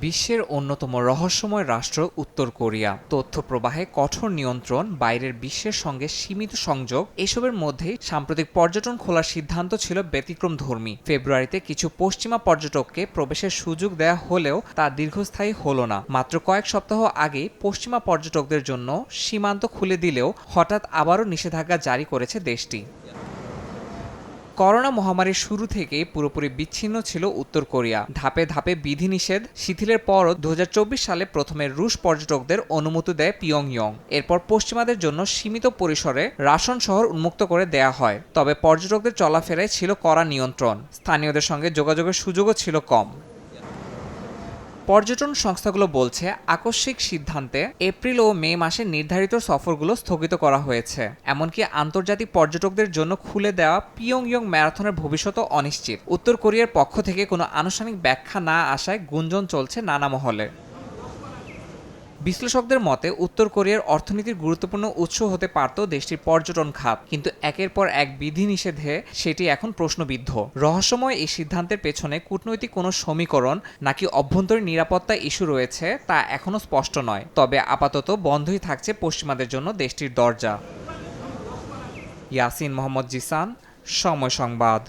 বিশ্বের অন্যতম রহস্যময় রাষ্ট্র উত্তর কোরিয়া। তথ্য প্রবাহে কঠোর নিয়ন্ত্রণ, বাইরের বিশ্বের সঙ্গে সীমিত সংযোগ, এসবের মধ্যেই সাম্প্রতিক পর্যটন খোলার সিদ্ধান্ত ছিল ব্যতিক্রম ধর্মী। ফেব্রুয়ারিতে কিছু পশ্চিমা পর্যটককে প্রবেশের সুযোগ দেয়া হলেও তা দীর্ঘস্থায়ী হলো না। মাত্র কয়েক সপ্তাহ আগেই পশ্চিমা পর্যটকদের জন্য সীমান্ত খুলে দিলেও হঠাৎ আবারও নিষেধাজ্ঞা জারি করেছে দেশটি। করোনা মহামারীর শুরু থেকেই পুরোপুরি বিচ্ছিন্ন ছিল উত্তর কোরিয়া। ধাপে ধাপে বিধিনিষেধ শিথিলের পরও দু হাজার চব্বিশ সালে প্রথমে রুশ পর্যটকদের অনুমতি দেয় পিয়ংইয়ং। এরপর পশ্চিমাদের জন্য সীমিত পরিসরে রাশন শহর উন্মুক্ত করে দেয়া হয়। তবে পর্যটকদের চলাফেরায় ছিল কড়া নিয়ন্ত্রণ। স্থানীয়দের সঙ্গে যোগাযোগের সুযোগও ছিল কম। পর্যটন সংস্থাগুলো বলছে, আকস্মিক সিদ্ধান্তে এপ্রিল ও মে মাসে নির্ধারিত সফরগুলো স্থগিত করা হয়েছে। এমনকি আন্তর্জাতিক পর্যটকদের জন্য খুলে দেওয়া পিয়ংইয়ং ম্যারাথনের ভবিষ্যৎও অনিশ্চিত। উত্তর কোরিয়ার পক্ষ থেকে কোনো আনুষ্ঠানিক ব্যাখ্যা না আসায় গুঞ্জন চলছে নানা মহলে। বিশ্লেষকদের মতে, উত্তর কোরিয়ার অর্থনীতির গুরুত্বপূর্ণ উৎস হতে পারত দেশটির পর্যটন খাত, কিন্তু একের পর এক বিধিনিষেধে সেটি এখন প্রশ্নবিদ্ধ। রহস্যময় এই সিদ্ধান্তের পেছনে কূটনৈতিক কোনো সমীকরণ নাকি অভ্যন্তরীণ নিরাপত্তা ইস্যু রয়েছে তা এখনও স্পষ্ট নয়। তবে আপাতত বন্ধই থাকছে পশ্চিমাদের জন্য দেশটির দরজা। ইয়াসিন মোহাম্মদ জিসান, সময় সংবাদ।